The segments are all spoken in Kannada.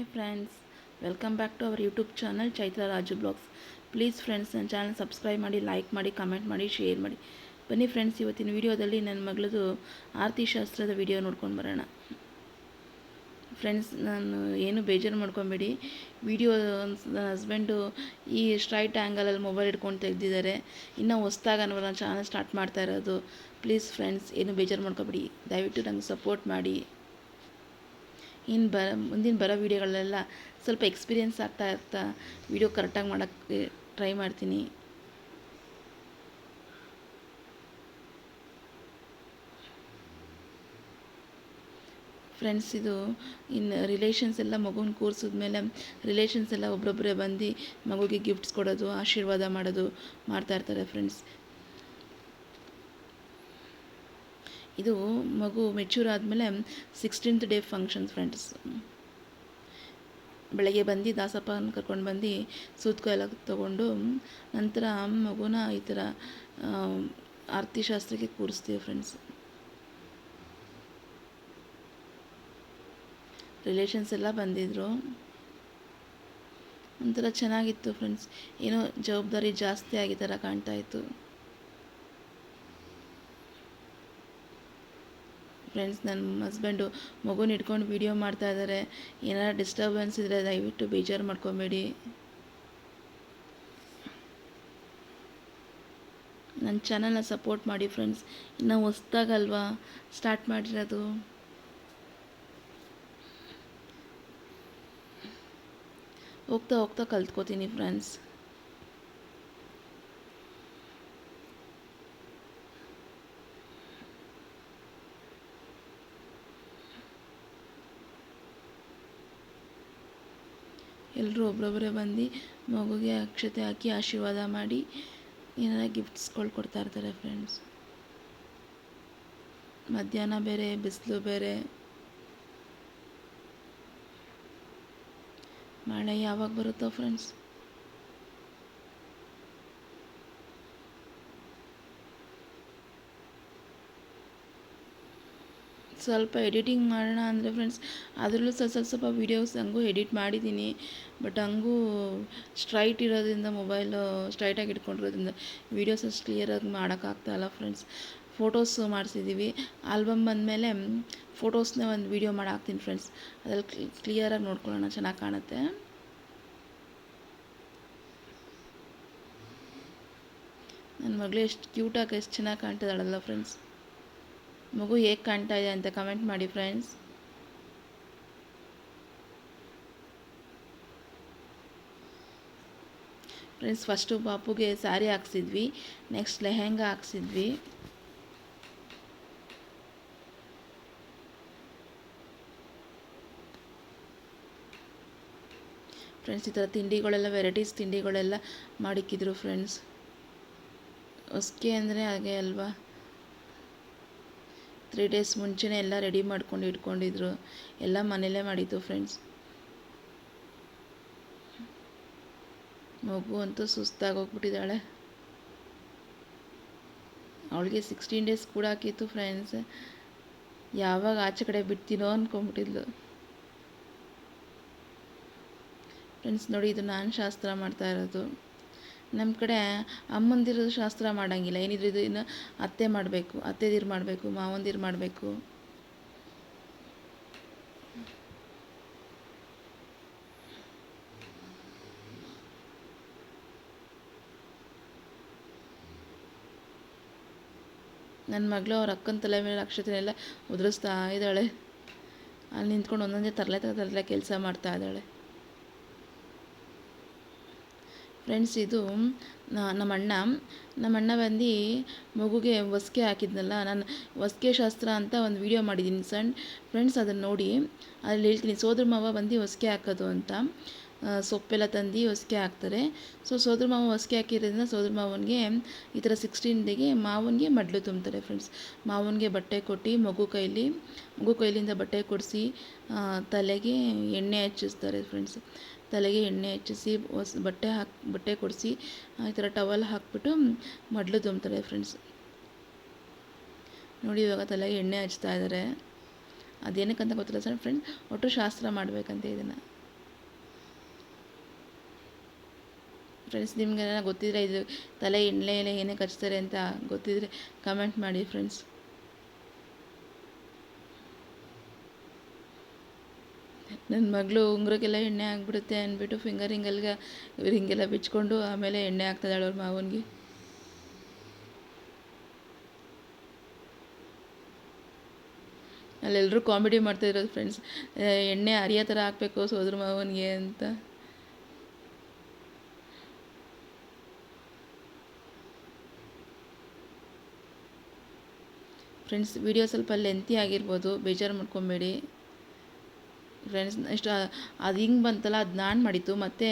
Hi friends welcome back to our YouTube channel Chaitra Raju vlogs please friends ನನ್ನ ಚಾನಲ್ ಸಬ್ಸ್ಕ್ರೈಬ್ ಮಾಡಿ ಲೈಕ್ ಮಾಡಿ ಕಮೆಂಟ್ ಮಾಡಿ ಶೇರ್ ಮಾಡಿ. ಬನ್ನಿ ಫ್ರೆಂಡ್ಸ್ ಇವತ್ತಿನ ವಿಡಿಯೋದಲ್ಲಿ ನನ್ನ ಮಗಳದು ಆರತಿ ಶಾಸ್ತ್ರದ ವಿಡಿಯೋ ನೋಡ್ಕೊಂಡು ಬರೋಣ. ಫ್ರೆಂಡ್ಸ್ ನಾನು ಏನು ಬೇಜಾರು ಮಾಡ್ಕೊಬೇಡಿ. ವಿಡಿಯೋ ನನ್ನ ಹಸ್ಬೆಂಡು ಈ ಸ್ಟ್ರೈಟ್ ಆ್ಯಂಗಲಲ್ಲಿ ಮೊಬೈಲ್ ಇಟ್ಕೊಂಡು ತೆಗೆದಿದ್ದಾರೆ ಇನ್ನೂ ಹೊಸ್ದಾಗ ನಾನು ಚಾನಲ್ ಸ್ಟಾರ್ಟ್ ಮಾಡ್ತಾ ಇರೋದು. ಪ್ಲೀಸ್ ಫ್ರೆಂಡ್ಸ್ ಏನು ಬೇಜಾರು ಮಾಡ್ಕೊಬೇಡಿ. ದಯವಿಟ್ಟು ನಂಗೆ ಸಪೋರ್ಟ್ ಮಾಡಿ. ಇನ್ನು ಬ ಮುಂದಿನ ಬರೋ ವೀಡಿಯೋಗಳೆಲ್ಲ ಸ್ವಲ್ಪ ಎಕ್ಸ್ಪೀರಿಯೆನ್ಸ್ ಆಗ್ತಾ ಇರ್ತಾ. ವೀಡಿಯೋ ಕರೆಕ್ಟಾಗಿ ಮಾಡೋಕ್ಕೆ ಟ್ರೈ ಮಾಡ್ತೀನಿ. ಫ್ರೆಂಡ್ಸ್ ಇದು ಇನ್ನು ರಿಲೇಷನ್ಸ್ ಎಲ್ಲ ಮಗುನ ಕೂರಿಸಿದ್ಮೇಲೆ ರಿಲೇಷನ್ಸ್ ಎಲ್ಲ ಒಬ್ಬೊಬ್ಬರೇ ಬಂದು ಮಗುಗೆ ಗಿಫ್ಟ್ಸ್ ಕೊಡೋದು, ಆಶೀರ್ವಾದ ಮಾಡೋದು ಮಾಡ್ತಾಯಿರ್ತಾರೆ ಫ್ರೆಂಡ್ಸ್ ಇದು ಮಗು ಮೆಚ್ಯೂರ್ ಆದಮೇಲೆ ಸಿಕ್ಸ್ಟೀನ್ತ್ ಡೇ ಫಂಕ್ಷನ್ ಫ್ರೆಂಡ್ಸ್ ಬೆಳಗ್ಗೆ ಬಂದು ದಾಸಪ್ಪನ ಕರ್ಕೊಂಡು ಬಂದು ಸೂತ್ಕ ಎಲ್ಲ ತೊಗೊಂಡು ನಂತರ ಮಗುನ ಈ ಥರ ಆರತಿ ಶಾಸ್ತ್ರಕ್ಕೆ ಕೂರಿಸ್ತೀವಿ ಫ್ರೆಂಡ್ಸ್ ರಿಲೇಷನ್ಸ್ ಎಲ್ಲ ಬಂದಿದ್ದರು ಒಂಥರ ಚೆನ್ನಾಗಿತ್ತು ಫ್ರೆಂಡ್ಸ್ ಏನೋ ಜವಾಬ್ದಾರಿ ಜಾಸ್ತಿ ಆಗಿ ಥರ ಕಾಣ್ತಾ ಇತ್ತು. ಫ್ರೆಂಡ್ಸ್ ನನ್ನ ಹಸ್ಬೆಂಡು ಮಗುನ ಇಟ್ಕೊಂಡು ವೀಡಿಯೋ ಮಾಡ್ತಾ ಇದ್ದಾರೆ ಏನಾರು ಡಿಸ್ಟರ್ಬೆನ್ಸ್ ಇದ್ದರೆ ದಯವಿಟ್ಟು ಬೇಜಾರು ಮಾಡ್ಕೊಬೇಡಿ. ನನ್ನ ಚಾನಲ್ನ ಸಪೋರ್ಟ್ ಮಾಡಿ ಫ್ರೆಂಡ್ಸ್ ಇನ್ನು ಹೊಸ್ದಾಗಲ್ವಾ? ಸ್ಟಾರ್ಟ್ ಮಾಡಿರೋದು. ಹೋಗ್ತಾ ಹೋಗ್ತಾ ಕಲ್ತ್ಕೋತೀನಿ ಫ್ರೆಂಡ್ಸ್ ಎಲ್ಲರೂ ಒಬ್ಬೊಬ್ಬರೇ ಬಂದು ಮಗುಗೆ ಅಕ್ಷತೆ ಹಾಕಿ ಆಶೀರ್ವಾದ ಮಾಡಿ ಏನಾರ ಗಿಫ್ಟ್ಸ್ಗಳು ಕೊಡ್ತಾ ಇರ್ತಾರೆ ಫ್ರೆಂಡ್ಸ್ ಮಧ್ಯಾಹ್ನ ಬೇರೆ, ಬಿಸಿಲು ಬೇರೆ. ಮಳೆ ಯಾವಾಗ ಬರುತ್ತೋ ಫ್ರೆಂಡ್ಸ್ ಸ್ವಲ್ಪ ಎಡಿಟಿಂಗ್ ಮಾಡೋಣ ಅಂದರೆ ಫ್ರೆಂಡ್ಸ್ ಅದರಲ್ಲೂ ಸ್ವಲ್ಪ ಸ್ವಲ್ಪ ಸ್ವಲ್ಪ ವೀಡಿಯೋಸ್ ಹಂಗೂ ಎಡಿಟ್ ಮಾಡಿದ್ದೀನಿ. ಬಟ್ ಹಂಗೂ ಸ್ಟ್ರೈಟ್ ಇರೋದ್ರಿಂದ ಮೊಬೈಲು ಸ್ಟ್ರೈಟಾಗಿ ಇಟ್ಕೊಂಡಿರೋದ್ರಿಂದ ವೀಡಿಯೋಸ್ ಅಷ್ಟು ಕ್ಲಿಯರಾಗಿ ಮಾಡೋಕ್ಕಾಗ್ತಾಯಿಲ್ಲ ಫ್ರೆಂಡ್ಸ್ ಫೋಟೋಸ್ ಮಾಡಿಸಿದ್ದೀವಿ ಆಲ್ಬಮ್ ಬಂದಮೇಲೆ ಫೋಟೋಸ್ನೇ ಒಂದು ವೀಡಿಯೋ ಮಾಡಿ ಹಾಕ್ತೀನಿ ಫ್ರೆಂಡ್ಸ್ ಅದ್ರಲ್ಲಿ ಕ್ಲಿಯರಾಗಿ ನೋಡ್ಕೊಳ್ಳೋಣ, ಚೆನ್ನಾಗಿ ಕಾಣುತ್ತೆ. ನನ್ನ ಮಗಳು ಎಷ್ಟು ಕ್ಯೂಟಾಗಿ ಎಷ್ಟು ಚೆನ್ನಾಗಿ ಕಾಣ್ತಿದ್ದಾಳಲ್ಲ ಫ್ರೆಂಡ್ಸ್ ಮಗು ಹೇಗೆ ಕಾಣ್ತಾ ಇದೆ ಅಂತ ಕಮೆಂಟ್ ಮಾಡಿ ಫ್ರೆಂಡ್ಸ್ ಫ್ರೆಂಡ್ಸ್ ಫಸ್ಟು ಪಾಪುಗೆ ಸ್ಯಾರಿ ಹಾಕ್ಸಿದ್ವಿ ನೆಕ್ಸ್ಟ್ ಲೆಹೆಂಗಾ ಹಾಕ್ಸಿದ್ವಿ. ಫ್ರೆಂಡ್ಸ್ ಈ ಥರ ತಿಂಡಿಗಳೆಲ್ಲ ವೆರೈಟೀಸ್ ತಿಂಡಿಗಳೆಲ್ಲ ಮಾಡಿಕ್ಕಿದ್ರು ಫ್ರೆಂಡ್ಸ್ ಹೊಸ್ಕೆ ಅಂದರೆ ಹಾಗೆ ಅಲ್ವಾ? ತ್ರೀ ಡೇಸ್ ಮುಂಚೆನೇ ಎಲ್ಲ ರೆಡಿ ಮಾಡ್ಕೊಂಡು ಇಟ್ಕೊಂಡಿದ್ರು. ಎಲ್ಲ ಮನೇಲೇ ಮಾಡಿದ್ದು ಫ್ರೆಂಡ್ಸ್ ಮಗು ಅಂತೂ ಸುಸ್ತಾಗಿ ಹೋಗ್ಬಿಟ್ಟಿದ್ದಾಳೆ ಅವಳಿಗೆ ಸಿಕ್ಸ್ಟೀನ್ ಡೇಸ್ ಕೂಡ ಹಾಕಿತ್ತು ಫ್ರೆಂಡ್ಸ್ ಯಾವಾಗ ಆಚೆ ಕಡೆ ಬಿಡ್ತೀನೋ ಅಂದ್ಕೊಂಬಿಟ್ಟಿದ್ಲು ಫ್ರೆಂಡ್ಸ್ ನೋಡಿ ಇದು ನಾನು ಶಾಸ್ತ್ರ ಮಾಡ್ತಾ ಇರೋದು. ನಮ್ಮ ಕಡೆ ಅಮ್ಮಂದಿರು ಶಾಸ್ತ್ರ ಮಾಡೋಂಗಿಲ್ಲ. ಏನಿದ್ರು ಇದು ಇನ್ನು ಅತ್ತೆ ಮಾಡಬೇಕು, ಅತ್ತೆದಿರು ಮಾಡಬೇಕು, ಮಾವಂದಿರು ಮಾಡಬೇಕು. ನನ್ನ ಮಗಳು ಅವ್ರ ಅಕ್ಕನ ತಲೆ ಮೇಲೆ ಅಕ್ಷತೆನೆಲ್ಲ ಉದುರಿಸ್ತಾ ಇದ್ದಾಳೆ. ಅಲ್ಲಿ ನಿಂತ್ಕೊಂಡು ಒಂದೊಂದೇ ತರಲೆ ತರಲೆ ಕೆಲಸ ಮಾಡ್ತಾ ಇದ್ದಾಳೆ. ಫ್ರೆಂಡ್ಸ್ ಇದು ನಮ್ಮ ಅಣ್ಣ ನಮ್ಮ ಅಣ್ಣ ಬಂದು ಮಗುಗೆ ಹೊಸ್ಕೆ ಹಾಕಿದ್ನಲ್ಲ, ನಾನು ಹೊಸ್ಕೆ ಶಾಸ್ತ್ರ ಅಂತ ಒಂದು ವಿಡಿಯೋ ಮಾಡಿದ್ದೀನಿ ಸಣ್ಣ ಫ್ರೆಂಡ್ಸ್ ಅದನ್ನು ನೋಡಿ ಅಲ್ಲಿ ಹೇಳ್ತೀನಿ, ಸೋದ್ರ ಮಾವ ಬಂದು ಹೊಸ್ಕೆ ಹಾಕೋದು ಅಂತ. ಸೊಪ್ಪೆಲ್ಲ ತಂದು ಹೊಸ್ಕೆ ಹಾಕ್ತಾರೆ. ಸೊ ಸೋದ್ರ ಮಾವ ಹೊಸ್ಕೆ ಹಾಕಿರೋದ್ರಿಂದ ಸೋದ್ರ ಮಾವನಿಗೆ ಈ ಥರ ಸಿಕ್ಸ್ಟೀನ್ ಡೇಗೆ ಮಾವನಿಗೆ ಮಡ್ಲು ತುಂಬ್ತಾರೆ ಫ್ರೆಂಡ್ಸ್ ಮಾವನಿಗೆ ಬಟ್ಟೆ ಕೊಟ್ಟು ಮಗು ಕೈಲಿ, ಮಗು ಕೈಲಿಂದ ಬಟ್ಟೆ ಕೊಡಿಸಿ ತಲೆಗೆ ಎಣ್ಣೆ ಹಚ್ಚಿಸ್ತಾರೆ ಫ್ರೆಂಡ್ಸ್ ತಲೆಗೆ ಎಣ್ಣೆ ಹಚ್ಚಿಸಿ ಬಟ್ಟೆ ಹಾಕಿ, ಬಟ್ಟೆ ಕೊಡಿಸಿ ಈ ಥರ ಟವಲ್ ಹಾಕಿಬಿಟ್ಟು ಮಡ್ಲು ತುಂಬ್ತಾರೆ ಫ್ರೆಂಡ್ಸ್ ನೋಡಿ ಇವಾಗ ತಲೆಗೆ ಎಣ್ಣೆ ಹಚ್ತಾ ಇದ್ದಾರೆ ಅದೇನಕ್ಕಂತ ಗೊತ್ತಿಲ್ಲ ಸರ್ ಫ್ರೆಂಡ್ಸ್ ಒಟ್ಟು ಶಾಸ್ತ್ರ ಮಾಡಬೇಕಂತೆ ಇದನ್ನು ಫ್ರೆಂಡ್ಸ್ ನಿಮ್ಗೆ ಗೊತ್ತಿದ್ರೆ ಇದು ತಲೆ, ಎಣ್ಣೆ ಏನಕ್ಕೆ ಹಚ್ತಾರೆ ಅಂತ ಗೊತ್ತಿದ್ರೆ ಕಮೆಂಟ್ ಮಾಡಿ ಫ್ರೆಂಡ್ಸ್ ನನ್ನ ಮಗಳು ಉಂಗುರಕ್ಕೆಲ್ಲ ಎಣ್ಣೆ ಆಗಿಬಿಡುತ್ತೆ ಅಂದ್ಬಿಟ್ಟು ಫಿಂಗರ್ ಹಿಂಗಲ್ಗೆ ಹಿಂಗೆಲ್ಲ ಬಿಚ್ಕೊಂಡು ಆಮೇಲೆ ಎಣ್ಣೆ ಹಾಕ್ತಿದ್ದಾಳೆ ಅವ್ರ ಮಾವನಿಗೆ. ಅಲ್ಲೆಲ್ಲರೂ ಕಾಮಿಡಿ ಮಾಡ್ತಾಯಿರೋದು ಫ್ರೆಂಡ್ಸ್ ಎಣ್ಣೆ ಅರಿಯೋ ಥರ ಹಾಕ್ಬೇಕು ಸೋದ್ರ ಮಾವನಿಗೆ ಅಂತ. ಫ್ರೆಂಡ್ಸ್ ವಿಡಿಯೋ ಸ್ವಲ್ಪ ಲೆಂತಿ ಆಗಿರ್ಬೋದು, ಬೇಜಾರು ಮಾಡ್ಕೊಬೇಡಿ. ಫ್ರೆಂಡ್ಸ್ ಇಷ್ಟು ಅದು ಹಿಂಗೆ ಬಂತಲ್ಲ ಅದು ನಾನು ಮಾಡಿತ್ತು ಮತ್ತು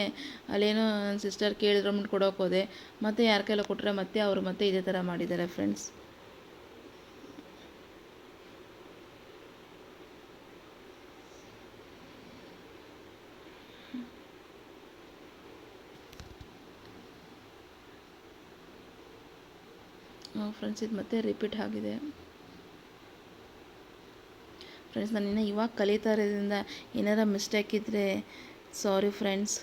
ಅಲ್ಲೇನೋ ನನ್ನ ಸಿಸ್ಟರ್ ಕೇಳಿದ್ರು ಮುಂದೆ ಕೊಡೋಕೆ ಹೋದೆ ಮತ್ತು ಯಾರ ಕೈಲ ಕೊಟ್ಟರೆ ಮತ್ತೆ ಅವರು ಮತ್ತೆ ಇದೇ ಥರ ಮಾಡಿದ್ದಾರೆ ಫ್ರೆಂಡ್ಸ್ ಫ್ರೆಂಡ್ಸ್ ಇದು ಮತ್ತೆ ರಿಪೀಟ್ ಆಗಿದೆ ಫ್ರೆಂಡ್ಸ್ ನಾನು ಇವಾಗ ಕಲಿತಾ ಇರೋದ್ರಿಂದ ಏನಾರ ಮಿಸ್ಟೇಕ್ ಇದ್ದರೆ ಸಾರಿ ಫ್ರೆಂಡ್ಸ್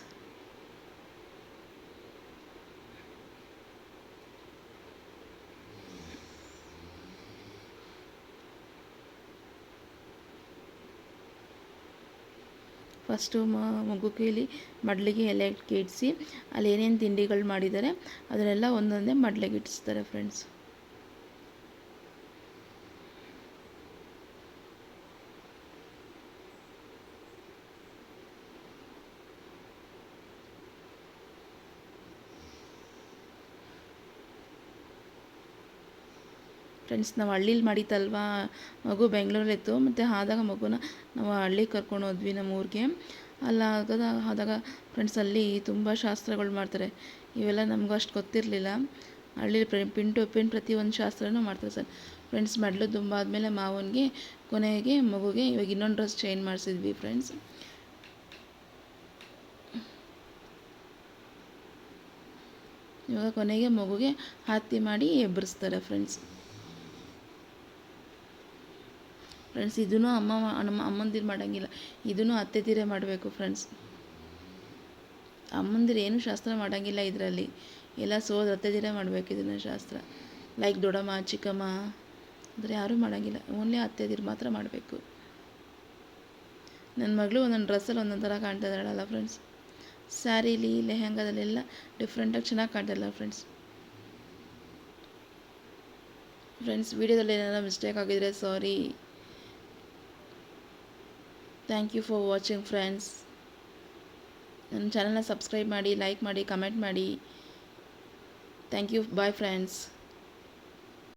ಫಸ್ಟು ಮಗು ಕೇಳಿ ಮಡ್ಲಿಗೆ ಎಲೆ ಇಡಿಸಿ ಅಲ್ಲಿ ಏನೇನು ತಿಂಡಿಗಳು ಮಾಡಿದ್ದಾರೆ ಅದನ್ನೆಲ್ಲ ಒಂದೊಂದೇ ಮಡ್ಲಿಗೆ ಇಡಿಸ್ತಾರೆ ಫ್ರೆಂಡ್ಸ್ ಫ್ರೆಂಡ್ಸ್ ನಾವು ಹಳ್ಳೀಲಿ ಮಾಡಿತ್ತಲ್ವಾ? ಮಗು ಬೆಂಗಳೂರಲ್ಲಿತ್ತು, ಮತ್ತು ಆದಾಗ ಮಗುನ ನಾವು ಹಳ್ಳಿಗೆ ಕರ್ಕೊಂಡು ಹೋದ್ವಿ ನಮ್ಮ ಊರಿಗೆ ಅಲ್ಲ, ಆಗದ, ಆದಾಗ ಫ್ರೆಂಡ್ಸ್ ಅಲ್ಲಿ ತುಂಬ ಶಾಸ್ತ್ರಗಳು ಮಾಡ್ತಾರೆ. ಇವೆಲ್ಲ ನಮಗೂ ಅಷ್ಟು ಗೊತ್ತಿರಲಿಲ್ಲ. ಹಳ್ಳಿಲಿ ಪಿನ್ ಟು ಪಿನ್ ಪ್ರತಿಯೊಂದು ಶಾಸ್ತ್ರನೂ ಮಾಡ್ತಾರೆ ಸರ್. ಫ್ರೆಂಡ್ಸ್ ಮಡ್ಲು ತುಂಬ ಆದಮೇಲೆ ಮಾವನಿಗೆ, ಕೊನೆಗೆ ಮಗುಗೆ ಇವಾಗ ಇನ್ನೊಂದು ಡ್ರೆಸ್ ಚೇಂಜ್ ಮಾಡಿಸಿದ್ವಿ ಫ್ರೆಂಡ್ಸ್ ಇವಾಗ ಕೊನೆಗೆ ಮಗುಗೆ ಹತ್ತಿ ಮಾಡಿ ಎಬ್ಬರಿಸ್ತಾರೆ ಫ್ರೆಂಡ್ಸ್ ಫ್ರೆಂಡ್ಸ್ ಇದನ್ನು ಅಮ್ಮ ನಮ್ಮ ಅಮ್ಮಂದಿರು ಮಾಡೋಂಗಿಲ್ಲ. ಇದನ್ನು ಅತ್ತೆ ಮಾಡಬೇಕು ಫ್ರೆಂಡ್ಸ್ ಅಮ್ಮಂದಿರು ಏನು ಶಾಸ್ತ್ರ ಮಾಡೋಂಗಿಲ್ಲ ಇದರಲ್ಲಿ. ಎಲ್ಲ ಸೋದ್ರ ಅತ್ತೆ ತೀರೆ ಮಾಡಬೇಕು ಇದನ್ನು ಶಾಸ್ತ್ರ. ಲೈಕ್ ದೊಡ್ಡಮ್ಮ, ಚಿಕ್ಕಮ್ಮ, ಅಂದರೆ ಯಾರೂ ಮಾಡೋಂಗಿಲ್ಲ. ಓನ್ಲಿ ಅತ್ತೆದಿರು ಮಾತ್ರ ಮಾಡಬೇಕು. ನನ್ನ ಮಗಳು ಒಂದೊಂದು ಡ್ರೆಸ್ಸಲ್ಲಿ ಒಂದೊಂದು ಥರ ಕಾಣ್ತಾ ಇದ್ದಾಳಲ್ಲ ಫ್ರೆಂಡ್ಸ್ ಸ್ಯಾರೀಲಿ ಲೆಹೆಂಗಾದಲ್ಲೆಲ್ಲ ಡಿಫ್ರೆಂಟಾಗಿ ಚೆನ್ನಾಗಿ ಕಾಣ್ತಾಯಿಲ್ಲ ಫ್ರೆಂಡ್ಸ್ ಫ್ರೆಂಡ್ಸ್ ವೀಡಿಯೋದಲ್ಲಿ ಏನಾರ ಮಿಸ್ಟೇಕ್ ಆಗಿದ್ರೆ sorry thank you for watching friends ನನ್ನ ಚಾನಲ್ನ ಸಬ್ಸ್ಕ್ರೈಬ್ ಮಾಡಿ ಲೈಕ್ ಮಾಡಿ ಕಮೆಂಟ್ ಮಾಡಿ. Thank you bye friends